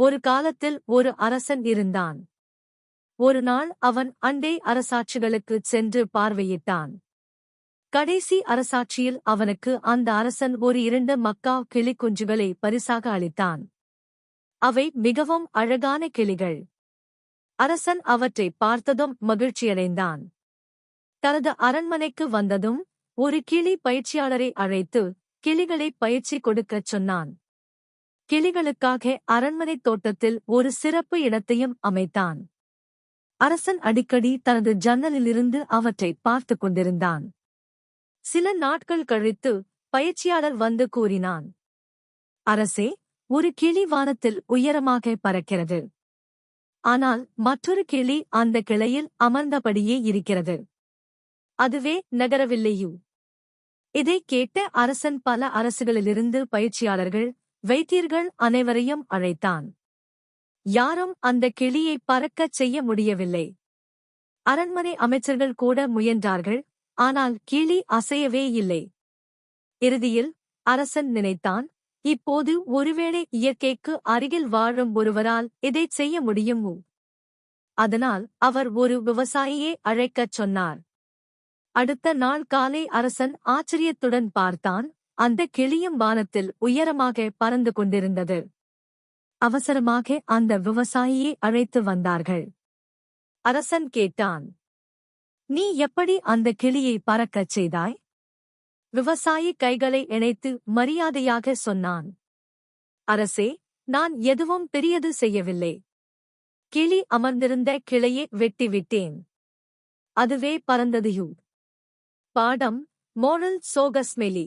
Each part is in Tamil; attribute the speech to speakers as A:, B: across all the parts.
A: ஒரு காலத்தில் ஒரு அரசன் இருந்தான். ஒரு நாள் அவன் அண்டை அரசாட்சிகளுக்குச் சென்று பார்வையிட்டான். கடைசி அரசாட்சியில் அவனுக்கு அந்த அரசன் ஒரு இரண்டு மக்கா கிளிக்குஞ்சுகளை பரிசாக அளித்தான். அவை மிகவும் அழகான கிளிகள். அரசன் அவற்றை பார்த்ததும் மகிழ்ச்சியடைந்தான். தனது அரண்மனைக்கு வந்ததும் ஒரு கிளி பயிற்சியாளரை அழைத்து கிளிகளை பயிற்சி கொடுக்கச் சொன்னான். கிளிகளுக்காக அரண்மனைத் தோட்டத்தில் ஒரு சிறப்பு இடத்தையும் அமைத்தான். அரசன் அடிக்கடி தனது ஜன்னலிலிருந்து அவற்றை பார்த்துக் கொண்டிருந்தான். சில நாட்கள் கழித்து பயிற்சியாளர் வந்து கூறினான். அரசே ஒரு கிளி வானத்தில் உயரமாக பறக்கிறது. ஆனால் மற்றொரு கிளி அந்த கிளையில் அமர்ந்தபடியே இருக்கிறது. அதுவே நகரவில்லையு? இதைக் கேட்ட அரசன் பல அரசுகளிலிருந்து பயிற்சியாளர்கள் வைத்தியர்கள் அனைவரையும் அழைத்தான். யாரும் அந்த கிளியை பறக்கச் செய்ய முடியவில்லை. அரண்மனை அமைச்சர்கள் கூட முயன்றார்கள் ஆனால் கிளி அசையவே இல்லை. இறுதியில் அரசன் நினைத்தான் இப்போது ஒருவேளை இயற்கைக்கு அருகில் வாழும் ஒருவரால் இதைச் செய்ய முடியும்? அதனால் அவர் ஒரு விவசாயியை அழைக்கச் சொன்னார். அடுத்த நாள் காலை அரசன் ஆச்சரியத்துடன் பார்த்தான் அந்த கிளியும் வானத்தில் உயரமாக பறந்து கொண்டிருந்தது. அவசரமாக அந்த விவசாயியை அழைத்து வந்தார்கள். அரசன் கேட்டான் நீ எப்படி அந்த கிளியை பறக்கச் செய்தாய்? விவசாயி கைகளை இணைத்து மரியாதையாக சொன்னான் அரசே நான் எதுவும் பெரியது செய்யவில்லை. கிளி அமர்ந்திருந்த கிளையை வெட்டிவிட்டேன். அதுவே பறந்ததுயூ பாடம் மோரல் சோகஸ்மெலி.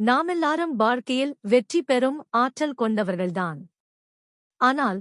A: நாமெல்லாரும் வாழ்க்கையில் வெற்றி பெறும் ஆற்றல் கொண்டவர்கள்தான். ஆனால்